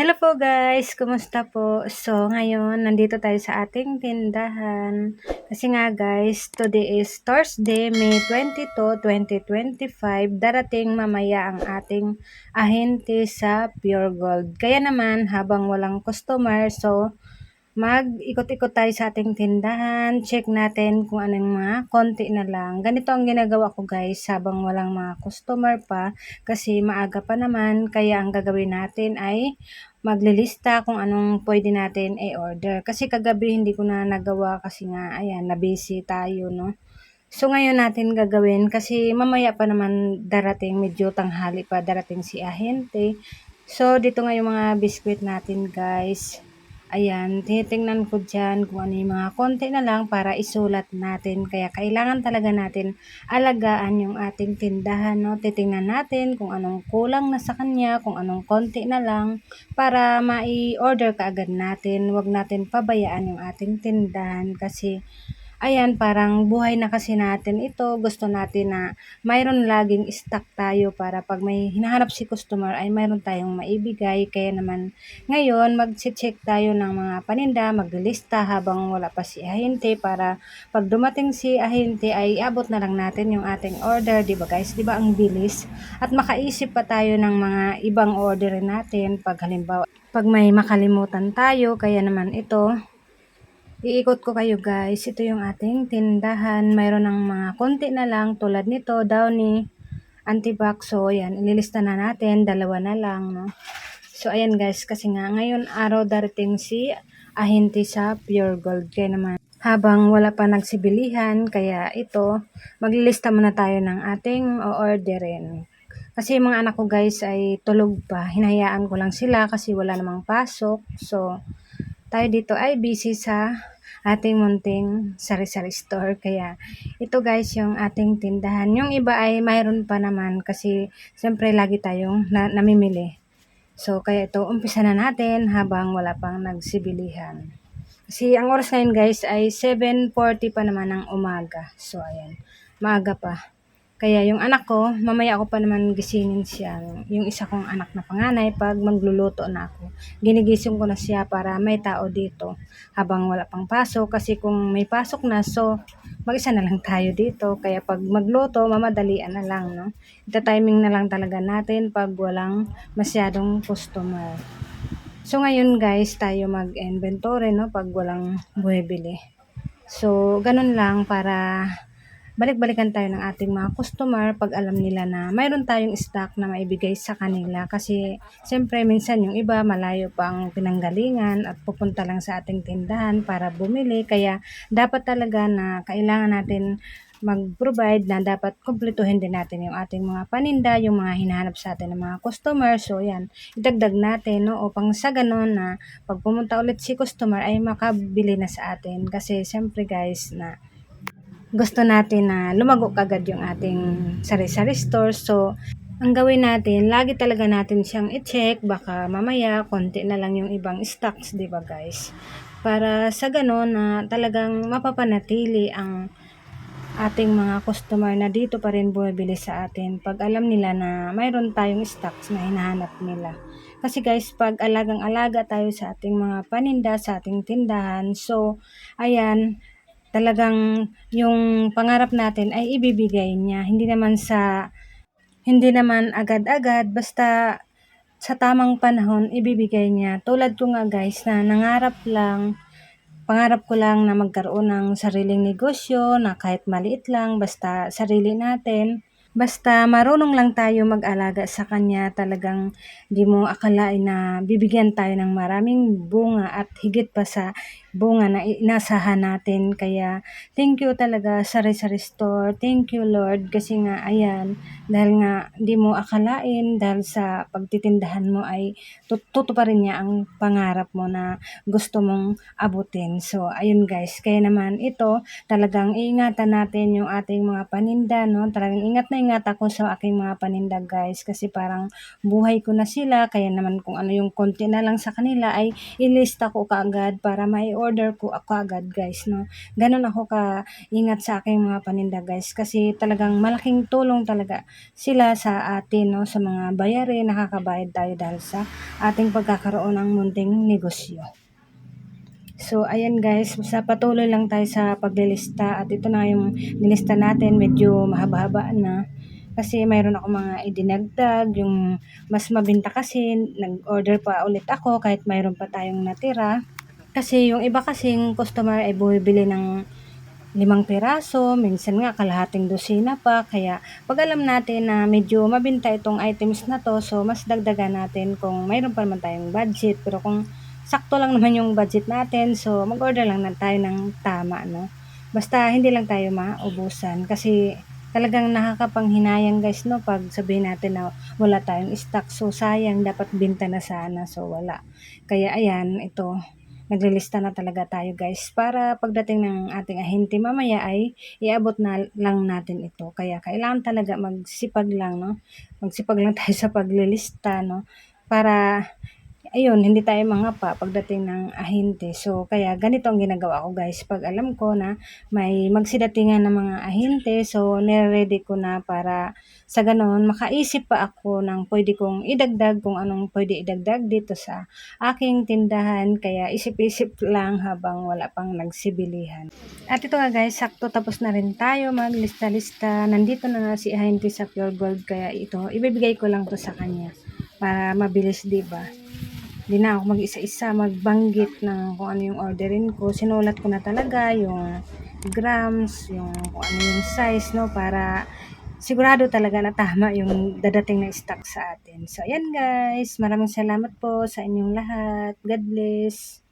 Hello po guys, kumusta po? So ngayon, nandito tayo sa ating tindahan. Kasi nga guys, today is Thursday, May 22, 2025. Darating mamaya ang ating ahente sa Pure Gold. Kaya naman, habang walang customer, so mag-ikot-ikot tayo sa ating tindahan, check natin kung anong mga konti na lang. Ganito ang ginagawa ko guys habang walang mga customer pa kasi maaga pa naman kaya ang gagawin natin ay maglilista kung anong pwede natin i-order. Kasi kagabi hindi ko na nagawa kasi nga ayan na busy tayo no. So ngayon natin gagawin kasi mamaya pa naman darating medyo tanghali pa darating si ahente. So dito nga mga biskwit natin guys. Ayan, tinitingnan ko dyan kung ano yung mga konti na lang para isulat natin. Kaya kailangan talaga natin alagaan yung ating tindahan. No? Titingnan natin kung anong kulang na sa kanya, kung anong konti na lang para mai-order kaagad natin. Huwag natin pabayaan yung ating tindahan kasi ayan, parang buhay na kasi natin ito. Gusto natin na mayroon laging stock tayo para pag may hinahanap si customer ay mayroon tayong maibigay. Kaya naman ngayon, mag-check tayo ng mga paninda, maglilista habang wala pa si ahente para pag dumating si ahente ay abot na lang natin yung ating order. Di ba guys? Di ba ang bilis? At makaisip pa tayo ng mga ibang order natin pag halimbawa pag may makalimutan tayo. Kaya naman ito, Iikot ko kayo guys. Ito yung ating tindahan. Mayroon ng mga konti na lang tulad nito, Downy, Antibac. So, yan. Ililista na natin. Dalawa na lang, no? So, ayan guys. Kasi nga, ngayon araw darating si Ahinti sa Pure Gold. Kaya naman, habang wala pa nagsibilihan, kaya ito, maglilista muna tayo ng ating o-orderin. Kasi yung mga anak ko guys ay tulog pa. Hinayaan ko lang sila kasi wala namang pasok. So, tayo dito ay busy sa ating munting sari-sari store. Kaya ito guys yung ating tindahan. Yung iba ay mayroon pa naman kasi siyempre lagi tayong na namimili. So kaya ito umpisa na natin habang wala pang nagsibilihan. Kasi ang oras ngayon guys ay 7.40 pa naman ng umaga. So ayan, maaga pa. Kaya yung anak ko, mamaya ako pa naman gisingin siya. Yung isa kong anak na panganay, pag magluluto na ako, ginigising ko na siya para may tao dito habang wala pang pasok. Kasi kung may pasok na, so mag-isa na lang tayo dito. Kaya pag magluto, mamadalian na lang, no? Ito timing na lang talaga natin pag walang masyadong customer. So ngayon guys, tayo mag-inventory, no? Pag walang buwibili. So, ganun lang para balik-balikan tayo ng ating mga customer pag alam nila na mayroon tayong stock na maibigay sa kanila kasi siyempre minsan yung iba malayo pa ang pinanggalingan at pupunta lang sa ating tindahan para bumili kaya dapat talaga na kailangan natin mag-provide na dapat kumpletuhin din natin yung ating mga paninda, yung mga hinahanap sa atin ng mga customer. So, yan, idagdag natin, no, upang sa ganun na pag pumunta ulit si customer ay makabili na sa atin. Kasi, siyempre guys, na gusto natin na lumago kagad yung ating sari-sari store. So, ang gawin natin, lagi talaga natin siyang i-check. Baka mamaya, konti na lang yung ibang stocks, di ba guys? Para sa ganon na talagang mapapanatili ang ating mga customer na dito pa rin bumibili sa atin pag alam nila na mayroon tayong stocks na hinahanap nila. Kasi guys, pag alagang-alaga tayo sa ating mga paninda, sa ating tindahan, so, ayan, talagang yung pangarap natin ay ibibigay niya. Hindi naman sa hindi naman agad-agad basta sa tamang panahon ibibigay niya. Tulad ko nga guys na nangarap lang pangarap ko lang na magkaroon ng sariling negosyo na kahit maliit lang basta sarili natin Basta marunong lang tayo mag-alaga sa kanya, talagang di mo akalain na bibigyan tayo ng maraming bunga at higit pa sa bunga na inasahan natin. Kaya thank you talaga sa Sari Store. Thank you Lord kasi nga ayan, dahil nga di mo akalain dahil sa pagtitindahan mo ay tuto pa rin niya ang pangarap mo na gusto mong abutin. So ayun guys, kaya naman ito talagang iingatan natin yung ating mga paninda, no? Talagang ingat na umingat ako sa aking mga paninda guys kasi parang buhay ko na sila kaya naman kung ano yung konti na lang sa kanila ay ilista ko kaagad para may order ko ako agad guys no. Ganon ako ka ingat sa aking mga paninda guys kasi talagang malaking tulong talaga sila sa atin no sa mga bayarin nakakabayad tayo dahil sa ating pagkakaroon ng munting negosyo. So, ayan guys, sa patuloy lang tayo sa paglilista at ito na yung nilista natin, medyo mahaba-haba na. Kasi mayroon ako mga idinagdag, yung mas mabinta kasi, nag-order pa ulit ako kahit mayroon pa tayong natira. Kasi yung iba kasing customer ay bumibili ng limang piraso, minsan nga kalahating dosina pa. Kaya pag alam natin na medyo mabinta itong items na to, so mas dagdagan natin kung mayroon pa naman tayong budget. Pero kung sakto lang naman yung budget natin, so mag-order lang na tayo ng tama, no? Basta hindi lang tayo maubusan kasi talagang nakakapanghinayang guys, no? Pag sabihin natin na wala tayong stock, so sayang, dapat binta na sana, so wala. Kaya ayan, ito, naglilista na talaga tayo guys para pagdating ng ating ahente mamaya ay iabot na lang natin ito. Kaya kailangan talaga magsipag lang, no? Magsipag lang tayo sa paglilista, no? Para ayun, hindi tayo mangapa pagdating ng ahente. So, kaya ganito ang ginagawa ko guys. Pag alam ko na may magsidatingan ng mga ahente, so nire-ready ko na para sa ganon, makaisip pa ako ng pwede kong idagdag kung anong pwede idagdag dito sa aking tindahan. Kaya isip-isip lang habang wala pang nagsibilihan. At ito nga guys, sakto tapos na rin tayo maglista-lista. Nandito na nga si ahente sa Pure Gold. Kaya ito, ibibigay ko lang to sa kanya para mabilis, di ba? Hindi na ako mag-isa-isa magbanggit ng kung ano yung orderin ko. Sinulat ko na talaga yung grams, yung kung ano yung size, no, para sigurado talaga na tama yung dadating na stock sa atin. So, ayan guys. Maraming salamat po sa inyong lahat. God bless.